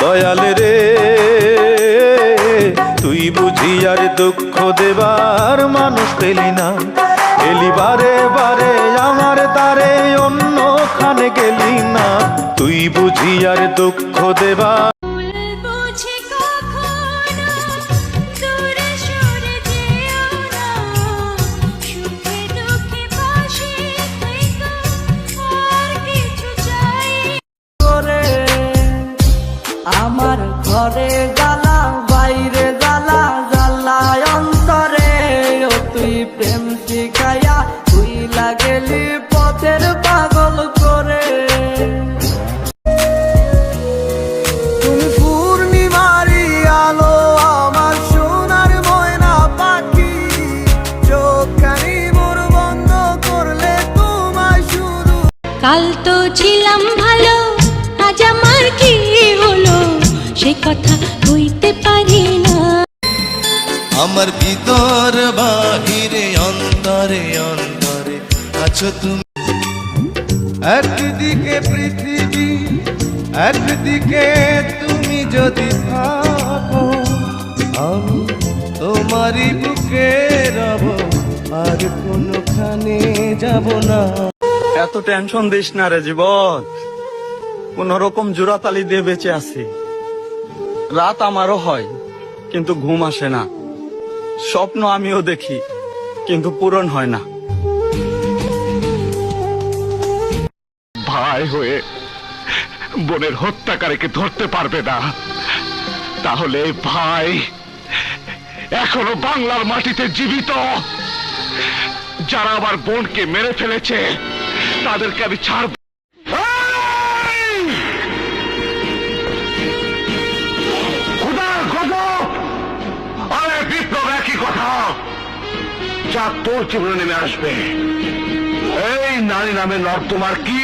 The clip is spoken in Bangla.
দয়াল রে, তুই বুঝি আর দুঃখ দেবার মানুষ পেলি না। এলি বারে বারে আমার তারে অন্য খানে গেলি না। তুই বুঝি আর দুঃখ দেবা আমার ঘরে জ্বালা বাইরে জ্বালা জ্বালায় অন্তরে। ও তুই প্রেম শিখাইয়া তুই লাগেলি পথের পাগল করে। তুমি পূর্ণিমারি আলো আমার সোনার ময়না পাখি। চোখানি মোর বন্ধ করলে তোমায় শুধু কাল তো ছিলাম ভালো কইতে পারি না। আমার ভিতর বাহিরে অন্তরে অন্তরে আছো তুমি। একদিকে পৃথিবী একদিকে তুমি যদি থাকো আমি তোমারই বুকে রব আর কোনোখানে যাব না। এত টেনশন দিস না রে জীবন। কোন রকম জোড়াতালি দিয়ে বেঁচে আছি। রাত আমারও হয়, কিন্তু ঘুম আসে না। স্বপ্ন আমিও দেখি, কিন্তু পূরণ হয় না। ভাই হয়ে বোনের হত্যাকারীকে ধরতে পারবে না। তাহলে ভাই এখনও বাংলার মাটিতে জীবিত। যারা আমার বোনকে মেরে ফেলেছে, তাদেরকে আমি ছাড়ব যা তোর জীবনে নেমে আসবে। এই নারী নামে নর্দমার কি